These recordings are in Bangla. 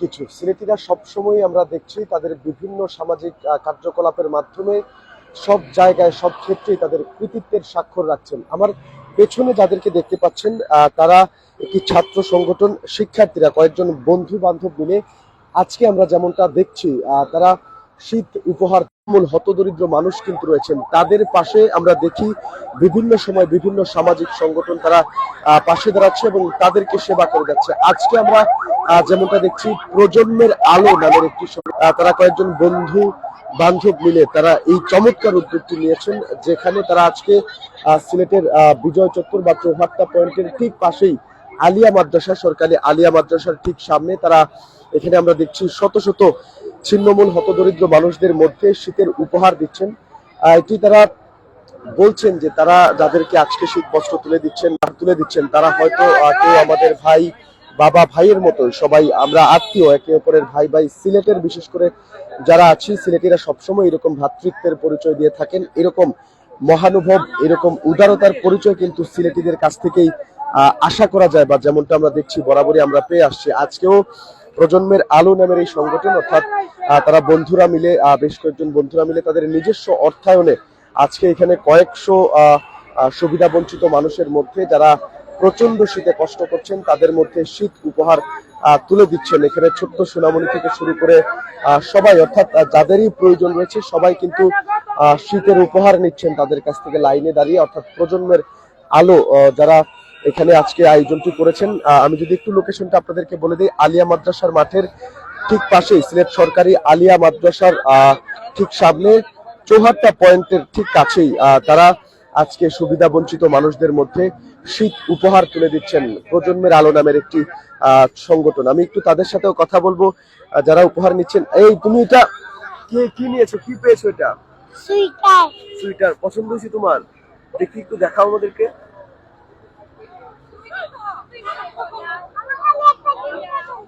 কিছু সিলেটিরা সবসময় আমরা দেখছি তাদের বিভিন্ন সামাজিক কার্যকলাপের মাধ্যমে সব জায়গায়, সব ক্ষেত্রেই তাদের কৃতিত্বের স্বাক্ষর রাখছেন। আমার পেছনে যাদেরকে দেখতে পাচ্ছেন তারা একটি ছাত্র সংগঠন, শিক্ষার্থীরা কয়েকজন বন্ধু বান্ধব মিলে আজকে আমরা যেমনটা দেখছি তারা শীত উপহার মূল হতদরিদ্র মানুষ কিন্তু রয়েছেন। তাদের পাশে আমরা দেখি বিভিন্ন সময় বিভিন্ন সামাজিক সংগঠন তারা পাশে দাঁড়াচ্ছে এবং তাদেরকে সেবা করে যাচ্ছে। আজকে আমরা যেমনটা দেখছি, প্রজন্মের আলো নামের একটি তারা কয়েকজন বন্ধু বান্ধব মিলে তারা এই চমৎকার উদ্যোগটি নিয়েছেন, যেখানে তারা আজকে সিলেটের বিজয় চত্বর বা চৌহাট্টা পয়েন্টের ঠিক পাশেই আলিয়া মাদ্রাসা, সরকারি আলিয়া মাদ্রাসার ঠিক সামনে তারা, এখানে আমরা দেখছি শত শত ছিন্নমূল হতদরিদ্র মানুষদের মধ্যে শীতের উপহার দিচ্ছেন। এটি তারা বলছেন যে তারা যাদেরকে আজকে শীত বস্ত্র তুলে দিচ্ছেন তুলে দিচ্ছেন, তারা হয়তো কেউ আমাদের ভাই, বাবা ভাইয়ের মতো সবাই আমরা আত্মীয়, একে অপরের ভাই ভাই সিলেটের, বিশেষ করে যারা আছি, সিলেটিরা সবসময় এরকম ভ্রাতৃত্বের পরিচয় দিয়ে থাকেন। এরকম মহানুভব, এরকম উদারতার পরিচয় কিন্তু সিলেটিদের কাছ থেকেই আশা করা যায় বা যেমনটা আমরা দেখছি, বরাবরই আমরা পেয়ে আসছি। আজকেও প্রজন্মের আলো নামের এই সংগঠন, অর্থাৎ তারা বন্ধুরা মিলে বেশ কয়েকজন বন্ধুরা মিলে তাদের নিজস্ব অর্থায়নে আজকে এখানে কয়েকশো সুবিধা বঞ্চিত মানুষের মধ্যে যারা প্রচণ্ড শীতে কষ্ট করছেন, তাদের মধ্যে শীত উপহার তুলে দিচ্ছেন। এখানে ছোট্ট সোনামণি থেকে শুরু করে সবাই, অর্থাৎ যাদেরই প্রয়োজন রয়েছে, সবাই কিন্তু শীতের উপহার নিচ্ছেন তাদের কাছ থেকে লাইনে দাঁড়িয়ে, অর্থাৎ প্রজন্মের আলো যারা এখানে আজকে আয়োজনটি করেছেন। আমি যদি একটু লোকেশনটা আপনাদেরকে বলে দিই আলিয়া মাদ্রাসার মাঠের ঠিক পাশেই সিলেট সরকারি আলিয়া মাদ্রাসার ঠিক সামনে চৌহাট্টা পয়েন্টের ঠিক কাছেই তারা আজকে সুবিধা বঞ্চিত মানুষদের মধ্যে শীত উপহার তুলে দিচ্ছেন। প্রজন্মের আলো নামের একটি আহ, সংগঠন। আমি একটু তাদের সাথেও কথা বলব যারা উপহার নিচ্ছেন। এই তুমি এটা কে কি নিয়েছো? কি পেয়েছ এটা? সুইটার সুইটার পছন্দ হয়েছে তোমার? দেখি একটু দেখাও আমাদেরকে।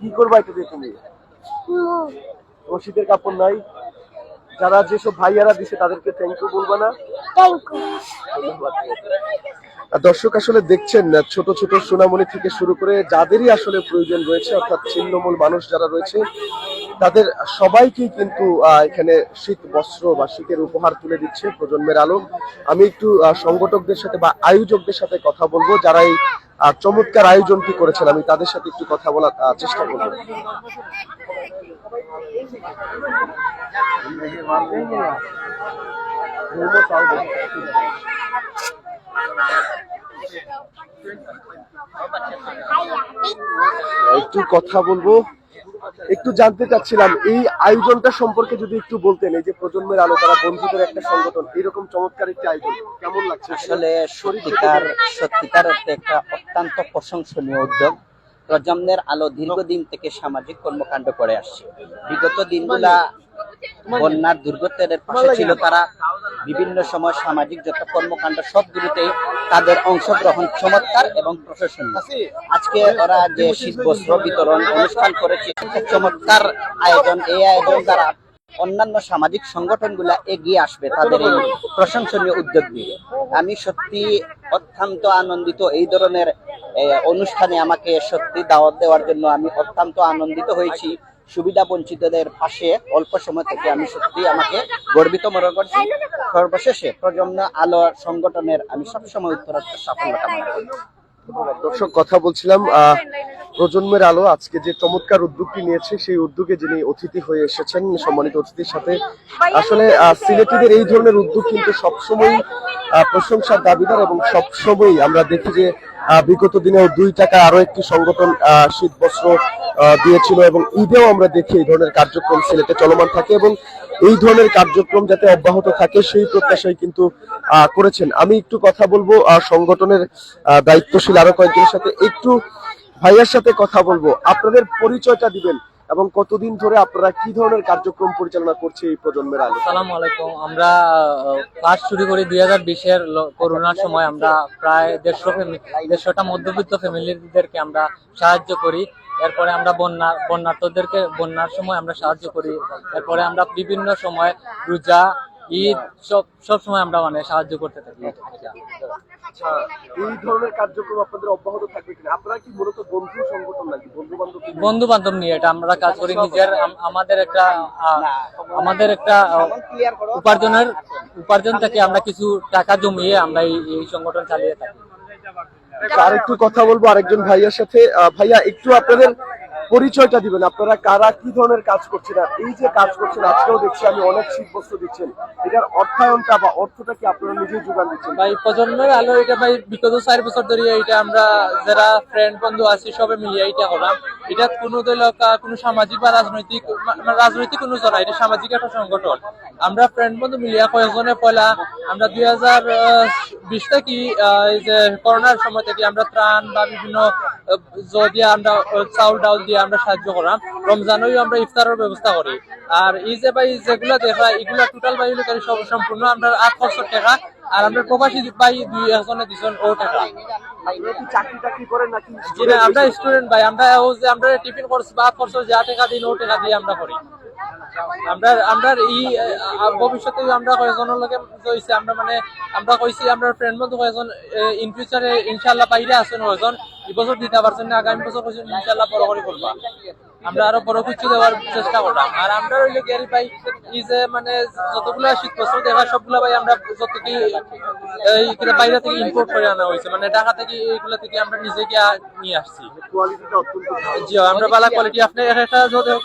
কি করবা এটা দিয়ে তুমি? তোমার শীতের কাপড় নাই। যারা যেসব ভাইয়ারা দিছে তাদেরকে থ্যাংক ইউ বলবা না? দর্শক আসলে দেখছেন ছোট ছোট সোনামণি থেকে শুরু করে যাদেরই আসলে প্রয়োজন রয়েছে অর্থাৎ ছিন্নমূল মানুষ যারা রয়েছে তাদের সবাইকেই কিন্তু এখানে শীত বস্ত্র বা শীতের উপহার তুলে দিচ্ছে প্রজন্মের আলো। আমি একটু সংগঠকদের সাথে বা আয়োজকদের সাথে কথা বলব যারা এই আহ, চমৎকার আয়োজনটি করেছেন? আমি তাদের সাথে একটু কথা বলার চেষ্টা করব। একটু কথা বলব। একটু জানতে চাচ্ছিলাম এই আয়োজনটা সম্পর্কে যদি একটু বলতেন এই যে প্রজন্মের আলো তারা বন্ধুদের একটা সংগঠন এরকম চমৎকার একটি আয়োজন কেমন লাগছে? আসলে সত্যিকার সত্যিকার অর্থে একটা অত্যন্ত প্রশংসনীয় উদ্যোগ। প্রজন্মের আলো দীর্ঘদিন থেকে সামাজিক কর্মকাণ্ড করে আসছে। বিগত দিনগুলা বন্যার দুর্গতের পাশে ছিল তারা। বিভিন্ন সময় সামাজিক যত কর্মকাণ্ড, সবগুলিতে তাদের অংশগ্রহণ চমৎকার এবং প্রশংসনীয়। আজকে ওরা যে শীত বস্ত্র বিতরণ অনুষ্ঠান করেছে চমৎকার আয়োজন। এই আয়োজন দ্বারা অন্যান্য সামাজিক সংগঠনগুলা এগিয়ে আসবে তাদের এই প্রশংসনীয় উদ্যোগ নিয়ে। আমি সত্যি অত্যন্ত আনন্দিত। এই ধরনের অনুষ্ঠানে আমাকে সত্যি দাওয়াত দেওয়ার জন্য আমি অত্যন্ত আনন্দিত হয়েছি। সুবিধা বঞ্চিতদের পাশে অল্প সময় থেকে আমি সত্যি আমাকে গর্বিত মনে করছি। সর্বশেষে প্রজন্ম আলো সংগঠনের আমি সবসময় উত্তরাত্তর সাফল্য কামনা করি। দর্শক, কথা বলছিলাম প্রজন্মের আলো আজকে যে চমৎকার উদ্যোগটি নিয়েছে, সেই উদ্যোগে যিনি অতিথি হয়ে এসেছেন, সম্মানিত অতিথির সাথে, আসলে সিলেটিদের এই ধরনের উদ্যোগ কিন্তু সবসময় প্রশংসার দাবিদার এবং সবসময় আমরা দেখি যে বিগত দিনেও দুই টাকা আরও একটি সংগঠন শীত বস্ত্র দিয়েছিল এবং ঈদেও আমরা দেখি এই ধরনের কার্যক্রম সিলেটে চলমান থাকে এবং এই ধরনের কার্যক্রম যাতে অব্যাহত থাকে সেই প্রত্যাশাই কিন্তু করেছেন। আমি একটু কথা বলব সংগঠনের দায়িত্বশীল আরও কয়েকজনের সাথে একটু ভাইয়ার সাথে কথা বলব। আপনাদের পরিচয়টা দিবেন। এবং কতদিন ধরে আপনারা কি ধরনের কার্যক্রম পরিচালনা করছে এই প্রজন্মের আলো সালাম আলাইকুম। আমরা ক্লাস শুরু করি দুই হাজার বিশের করোনার সময়। আমরা প্রায় দেড়শো দেড়শোটা মধ্যবিত্ত ফ্যামিলিদেরকে আমরা সাহায্য করি। এরপরে আমরা বন্যা বন্যার্থদেরকে বন্যার সময় আমরা সাহায্য করি। এরপরে আমরা বিভিন্ন সময় রোজা ঈদ সব সব সময় আমরা মানে সাহায্য করতে থাকি। আচ্ছা। এই ধরনের কার্যক্রম আপনাদের অব্যাহত থাকবে কিনা? আপনারা কি মূলত বন্ধু সংগঠন নাকি? বন্ধু বান্ধব বন্ধু বান্ধব নিয়ে এটা আমরা কাজ করি। নিজের আমাদের একটা আমাদের একটা উপার্জনের উপার্জন থেকে আমরা কিছু টাকা জমিয়ে আমরা এই এই সংগঠন চালিয়ে থাকি। আর একটু কথা বলব আরেকজন ভাইয়ার সাথে। ভাইয়া একটু আপনাদের পরিচয়টা দিবেন। আপনারা কারা, কি ধরনের কাজ করছেন আর এই যে কাজ করছেন, আজকেও দেখছি আমি অনেক শীত বস্ত্র দিচ্ছেন। এটার অর্থায়নটা বা অর্থটা কি আপনারা নিজেই যোগান দিচ্ছেন? ভাই, প্রজন্মের আলো, এটা ভাই, বিগত চার বছর ধরে এটা আমরা যারা ফ্রেন্ড বন্ধু আছি, সবে মিলিয়ে এটা করলাম এটা কোনো দলীয় কা- কোনো সামাজিক বা রাজনৈতিক রাজনৈতিক কোনো জন এটা সামাজিক একটা সংগঠন। আমরা ফ্রেন্ড বন্ধু মিলিয়ে কয়েকজনে পয়লা, আমরা দুই হাজার বিশ থেকে যে করোনার সময় থেকে আমরা ত্রাণ বা বিভিন্ন জ আমরা চাউল ডাউল দিয়ে আমরা সাহায্য করলাম রমজানেও আমরা ইফতারের ব্যবস্থা করি। আর এই যে ভাই যেগুলা দেখা এগুলা টোটাল ভাই হলো সব- সম্পূর্ণ আমরা আট বছর টাকা আর আমরা প্রবাসী ভাই দুই একজনে দিছেন ও টাকা। আমরা স্টুডেন্ট ভাই আমরা ও যে আমরা টিফিন খরচ বা খরচ যা টাকা দিন ও টাকা দিয়ে আমরা করি। আমরা আমরা এই ভবিষ্যতে আমরা কয়েকজনের লগে হইছে আমরা মানে আমরা কইছি আমরা ফ্রেন্ড বন্ধু কয়েকজন ইন ফিউচারে ইনশাআল্লাহ বাইরে আছেন কয়েকজন। এই বছর দিতে পারছেন না আগামী বছর কইছেন ইনশাআল্লাহ বড় করে করবা। আমরা আরও বড় কিছু দেওয়ার চেষ্টা করলাম আর আমরা হইলে গেরি ভাই, এই যে মানে যতগুলা শীত বস্ত্র দেখা সবগুলা ভাই আমরা যত কি বাইরে থেকে ইম্পোর্ট করে আনা হয়েছে মানে ঢাকা থেকে এইগুলা থেকে আমরা নিজে গিয়ে নিয়ে আসছি। জি, আমরা বালা কোয়ালিটি আপনি এক একটা যদি হোক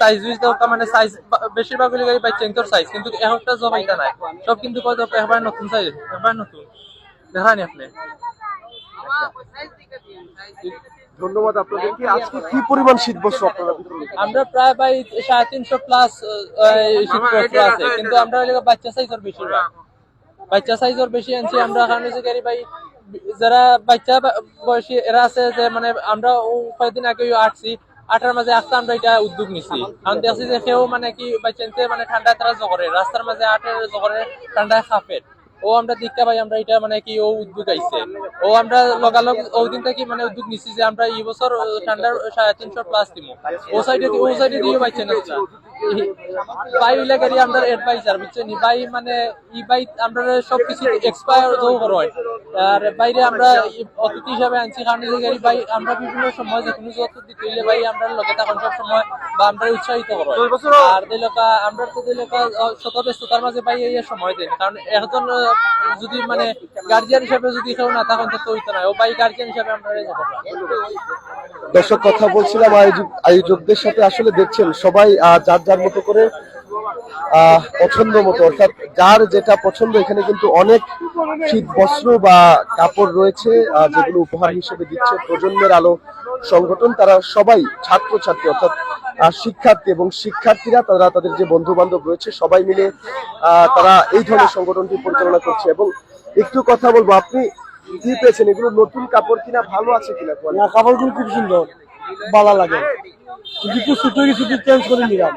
সাইজ উইজ মানে সাইজ বেশিরভাগ হলে গাড়ি চেঞ্জর সাইজ কিন্তু এক একটা জবাইটা নাই। সব কিন্তু কয় একবার নতুন সাইজ একবার নতুন। দেখানি আপনি। ধন্যবাদ আপনাদেরকে। আজকে কি পরিমাণ শীত বস্ত্র আপনারা আমরা প্রায় ভাই সাড়ে তিনশো প্লাস শীতবস্ত্র আছে। কিন্তু আমরা বাচ্চা সাইজের বেশিরভাগ বাচ্চা সাইজের বেশি আনছি আমরা কারণ হচ্ছে গাড়ি ভাই যারা বাচ্চা বয়সী এরা আছে যে মানে আমরা কয়েকদিন আগে আসছি আঠার মাঝে আসতে আমরা এটা উদ্যোগ নিছি। কারণ দেখছি যে সেও মানে কি বাচ্চা মানে ঠান্ডা তারা জগরে রাস্তার মাঝে আটের জগরে ঠান্ডায় খাপের ও আমরা দেখতে পাই, আমরা এটা মানে কি ও উদ্যোগ আইছে। ও আমরা লগালগ ওই দিন থেকে মানে উদ্যোগ নিছি যে আমরা এই বছর ঠান্ডার সাড়ে তিনশো প্লাস দিব ও সাইডে ও সাইডে দিয়ে পাইছে না। বাই আমরা বুঝছেন বাই মানে ই বাই আমরা সব কিছু এক্সপায়ার যাও হয় আর বাইরে আমরা অতিথি হিসাবে আনছি কারণ গাড়ি বাই আমরা বিভিন্ন সময় যে কোনো যত দিতে হইলে ভাই আমরা লোকে তখন সব সময় বা আমরা উৎসাহিত করো। আর দিলকা আমরা তো দিলকা শত ব্যস্ততার মাঝে ভাই এই সময় দেন কারণ একজন যদি মানে গার্জিয়ান হিসাবে যদি কেউ না তখন তো হইতো না ও ভাই গার্জিয়ান হিসাবে আমরা দর্শক কথা বলছিলাম আয়োজক আয়োজকদের সাথে। আসলে দেখছেন সবাই যার যার মতো করে পছন্দ মতো। অর্থাৎ যার যেটা পছন্দ এখানে কিন্তু অনেক শীত বস্ত্র বা কাপড় রয়েছে যেগুলো উপহার হিসেবে দিচ্ছে প্রজন্মের আলো সংগঠন। তারা সবাই ছাত্রছাত্রী অর্থাৎ আহ, শিক্ষার্থী এবং শিক্ষার্থীরা তারা তাদের যে বন্ধু বান্ধব রয়েছে সবাই মিলে তারা এই ধরনের সংগঠনটি পরিচালনা করছে। এবং একটু কথা বলব আপনি কি পেয়েছেন? এগুলো নতুন কাপড় কিনা ভালো আছে কিনা কাপড়গুলো খুব সুন্দর ভালো লাগে। কিন্তু ছুটো ছুটি চেঞ্জ করে নিলাম।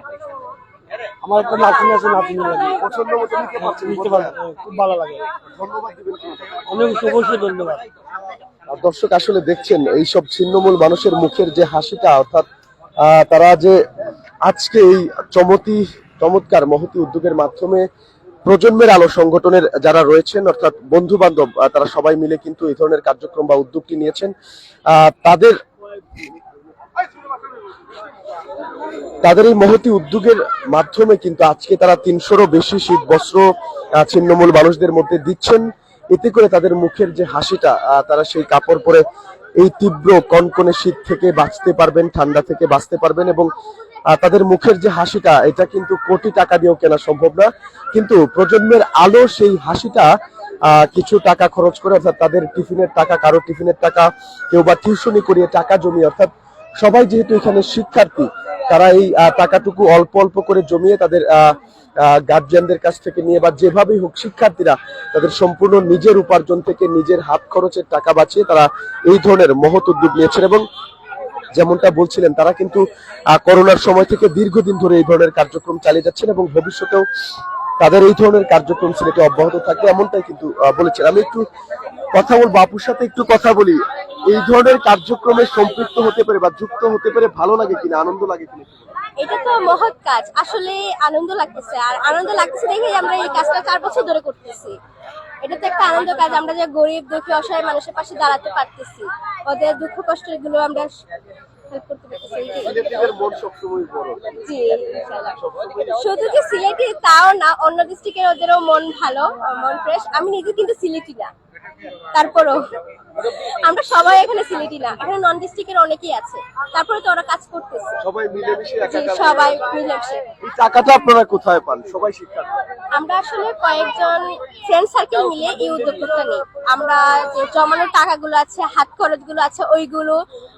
আমার একটা নাচুন আছে নাচুন লাগে। পছন্দ মতো নিতে পারছেন বুঝতে পারলাম খুব ভালো লাগে। ধন্যবাদ দিবেন? অনেক ধন্যবাদ। দর্শক আসলে দেখছেন, এইসব ছিন্নমূল মানুষের মুখের যে হাসিটা, অর্থাৎ তারা যে আজকে এই চমতি, চমৎকার মহতি উদ্যোগের মাধ্যমে প্রজন্মের আলো সংগঠনের যারা রয়েছেন, অর্থাৎ বন্ধু বান্ধব তারা সবাই মিলে কিন্তু এই ধরনের কার্যক্রম বা উদ্যোগটি নিয়েছেন। তাদের তাদের এই মহতি উদ্যোগের মাধ্যমে কিন্তু আজকে তারা তিনশোরও বেশি শীত বস্ত্র ছিন্নমূল মানুষদের মধ্যে দিচ্ছেন। এতে করে তাদের মুখের যে হাসিটা তারা সেই কাপড় পরে এই তীব্র কনকনে শীত থেকে বাঁচতে পারবেন, ঠান্ডা থেকে বাঁচতে পারবেন এবং তাদের মুখের যে হাসিটা, এটা কিন্তু কোটি টাকা দিয়েও কেনা সম্ভব না। কিন্তু প্রজন্মের আলো সেই হাসিটা কিছু টাকা খরচ করে অর্থাৎ তাদের টিফিনের টাকা, কারও টিফিনের টাকা, কেউ বা টিউশনি করিয়ে টাকা জমিয়ে, অর্থাৎ সবাই যেহেতু এখানে শিক্ষার্থী, তারা এই টাকাটুকু অল্প অল্প করে জমিয়ে তাদের গার্জিয়ানদের কাছ থেকে নিয়ে বা যেভাবেই হোক শিক্ষার্থীরা তাদের সম্পূর্ণ নিজের উপার্জন থেকে নিজের হাত খরচের টাকা বাঁচিয়ে তারা এই ধরনের মহৎ উদ্যোগ নিয়েছেন এবং যেমনটা বলছিলেন, তারা কিন্তু করোনার সময় থেকে দীর্ঘদিন ধরে এই ধরনের কার্যক্রম চালিয়ে যাচ্ছেন এবং ভবিষ্যতেও তাদের এই ধরনের কার্যক্রম সিলেটে অব্যাহত থাকবে এমনটাই কিন্তু বলেছেন। আমি একটু কথা বলব, আপুর সাথে একটু কথা বলি। এই ধরনের কার্যক্রমে সম্পৃক্ত হতে পারে বা যুক্ত হতে পারে ভালো লাগে কিনা আনন্দ লাগে কিনা? এটা তো মহৎ কাজ। আসলে আনন্দ লাগতেছে। আর আনন্দ লাগতেছে দেখেই আমরা এই কাজটা চার বছর ধরে করতেছি। এটা তো একটা আনন্দ কাজ। আমরা যে গরিব দুঃখী অসহায় মানুষের পাশে দাঁড়াতে পারতেছি। ওদের দুঃখ কষ্ট এগুলো আমরা। শুধু সিলেটি তাও না অন্য ডিস্ট্রিক্টের ওদেরও মন ভালো মন ফ্রেশ আমি নিজে কিন্তু সিলেটি না। তারপরও আমরা সবাই এখানে সিলেটি না এখানে নন ডিস্ট্রিক্টের অনেকেই আছে। তারপরে তো ওরা কাজ করতেছে। সবাই মিলেমিশে সবাই মিলেমিশে। এই টাকাটা আপনারা কোথায় পান? সবাই শিক্ষার্থী আমরা আসলে কয়েকজন ফ্রেন্ড সার্কেল মিলে এই উদ্যোক্তা নিই। আমরা যে জমানো টাকাগুলো আছে হাত খরচগুলো আছে ওইগুলো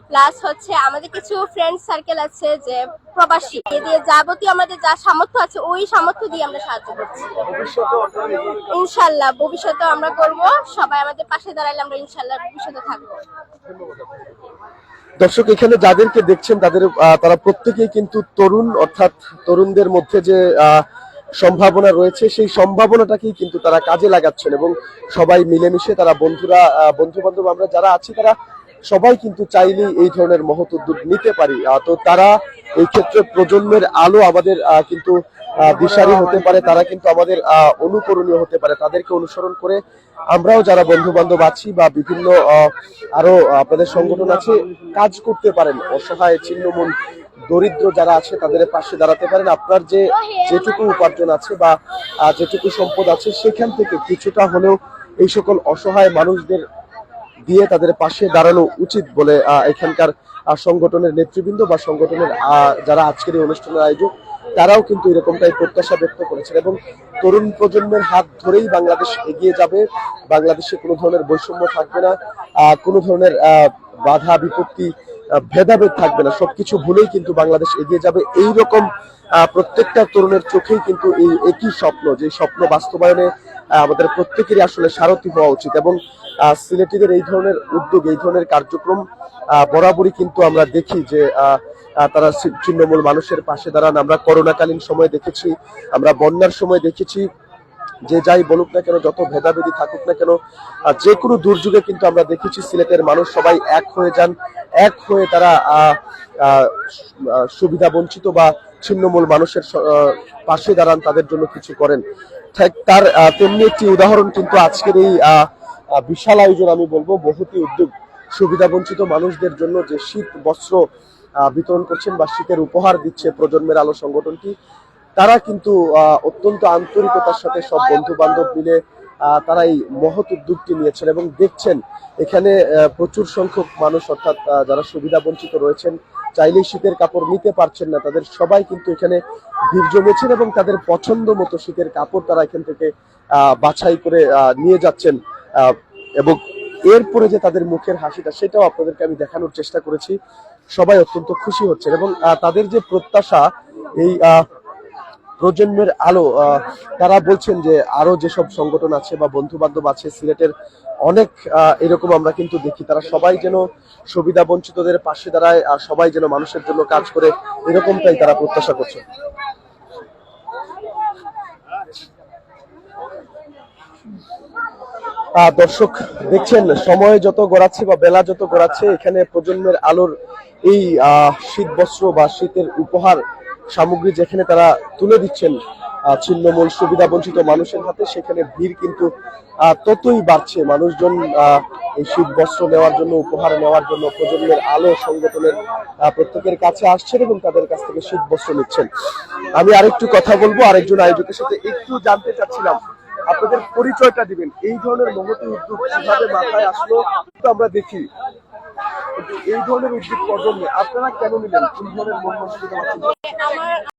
প্লাস হচ্ছে আমাদের কিছু ফ্রেন্ড সার্কেল আছে যে প্রবাসী। এ দিয়ে যাবতীয় আমাদের যা সামর্থ্য আছে ওই সামর্থ্য দিয়ে আমরা সাহায্য করছি। ইনশাল্লাহ ভবিষ্যতে আমরা করব। সবাই আমাদের পাশে দাঁড়াইলে আমরা ইনশাল্লাহ দর্শক, এখানে যাদেরকে দেখছেন, তাদের তারা প্রত্যেকেই কিন্তু তরুণ, অর্থাৎ তরুণদের মধ্যে যে সম্ভাবনা রয়েছে, সেই সম্ভাবনাটাকেই কিন্তু তারা কাজে লাগাচ্ছেন এবং সবাই মিলেমিশে তারা বন্ধুরা বন্ধু বান্ধব আমরা যারা আছি, তারা সবাই কিন্তু চাইলেই এই ধরনের মহৎ উদ্যোগ নিতে পারি। তো তারা এই ক্ষেত্রে প্রজন্মের আলো আমাদের কিন্তু দিশারি হতে পারে, তারা কিন্তু আমাদের অনুকরণীয় হতে পারে। তাদেরকে অনুসরণ করে আমরাও যারা বন্ধু বান্ধব আছি বা বিভিন্ন আরও আপনাদের সংগঠন আছে, কাজ করতে পারেন। অসহায়, ছিন্নমূল, দরিদ্র যারা আছে, তাদের পাশে দাঁড়াতে পারেন। আপনার যে, যেটুকু উপার্জন আছে বা যেটুকু সম্পদ আছে, সেখান থেকে কিছুটা হলেও এই সকল অসহায় মানুষদের দিয়ে তাদের পাশে দাঁড়ানো উচিত বলে এখানকার সংগঠনের নেতৃবৃন্দ বা সংগঠনের যারা আজকের এই অনুষ্ঠানের আয়োজক তারাও কিন্তু এরকমটাই প্রত্যাশা ব্যক্ত করেছেন এবং তরুণ প্রজন্মের হাত ধরেই বাংলাদেশ এগিয়ে যাবে। বাংলাদেশে কোনো ধরনের বৈষম্য থাকবে না কোনো ধরনের বাধা বিপত্তি ভেদাভেদ থাকবে না। সবকিছু ভুলেই কিন্তু বাংলাদেশ এগিয়ে যাবে। এই রকম প্রত্যেকটা তরুণের চোখেই কিন্তু এই একই স্বপ্ন যে স্বপ্ন বাস্তবায়নে আমাদের প্রত্যেকেরই আসলে সারথি হওয়া উচিত এবং সিলেটিদের এই ধরনের উদ্যোগ এই ধরনের কার্যক্রম বরাবরই কিন্তু আমরা দেখি যে আহ, তারা ছিন্নমূল মানুষের পাশে দাঁড়ান। আমরা করোনাকালীন সময় দেখেছি, আমরা বন্যার সময় দেখেছি। যে যাই বলুক না কেন, যত ভেদাভেদি থাকুক না কেন যে কোনো দুর্যোগে কিন্তু আমরা দেখেছি সিলেটের মানুষ সবাই এক হয়ে যান, এক হয়ে তারা সুবিধা বঞ্চিত বা ছিন্নমূল মানুষের পাশে দাঁড়ান, তাদের জন্য কিছু করেন। তার তেমনি একটি উদাহরণ কিন্তু আজকের এই বিশাল আয়োজন আমি বলব বহুতি উদ্যোগ। সুবিধা বঞ্চিত মানুষদের জন্য যে শীত, বস্ত্র বিতরণ করছেন বা শীতের উপহার দিচ্ছে প্রজন্মের আলো সংগঠনটি। তারা কিন্তু অত্যন্ত আন্তরিকতার সাথে সব বন্ধু বান্ধব মিলে তারা এই মহৎ উদ্যোগটি নিয়েছেন এবং দেখছেন এখানে প্রচুর সংখ্যক মানুষ অর্থাৎ যারা সুবিধা বঞ্চিত রয়েছেন, চাইলেই শীতের কাপড় নিতে পারছেন না, তাদের সবাই কিন্তু এখানে ভিড় জমেছেন এবং তাদের পছন্দ মতো শীতের কাপড় তারা এখান থেকে বাছাই করে নিয়ে যাচ্ছেন এবং এরপরে যে তাদের মুখের হাসিটা, সেটাও আপনাদেরকে আমি দেখানোর চেষ্টা করেছি। সবাই অত্যন্ত খুশি হচ্ছেন এবং তাদের যে প্রত্যাশা এই প্রজন্মের আলো তারা বলছেন যে আরও যেসব সংগঠন আছে বা বন্ধু বান্ধব আছে সিলেটের অনেক এরকম আমরা কিন্তু দেখি। তারা সবাই যেন সুবিধা বঞ্চিতদের পাশে দাঁড়ায় আর সবাই যেন মানুষের জন্য কাজ করে এরকমটাই তারা প্রত্যাশা করছে আহ, দর্শক দেখছেন, সময় যত গড়াচ্ছে বা বেলা যত গড়াচ্ছে, এখানে প্রজন্মের আলোর এই শীত বস্ত্র বা শীতের উপহার সামগ্রী যেখানে তারা তুলে দিচ্ছেন ছিন্নমূল, সুবিধা বঞ্চিত মানুষের হাতে, সেখানে ভিড় কিন্তু ততই বাড়ছে। মানুষজন এই শীত বস্ত্র নেওয়ার জন্য, উপহার নেওয়ার জন্য, প্রজন্মের আলো সংগঠনের প্রত্যেকের কাছে আসছেন এবং তাদের কাছ থেকে শীত বস্ত্র নিচ্ছেন। আমি আরেকটু কথা বলব, আরেকজন আয়োজকের সাথে একটু জানতে চাচ্ছিলাম। আপনাদের পরিচয়টা দিবেন। এই ধরনের মহতী উদ্যোগ কীভাবে মাথায় আসলো আমরা দেখি। এই ধরনের উদ্যোগ প্রজন্মে আপনারা কেন নিলেন? কোন ধরনের মন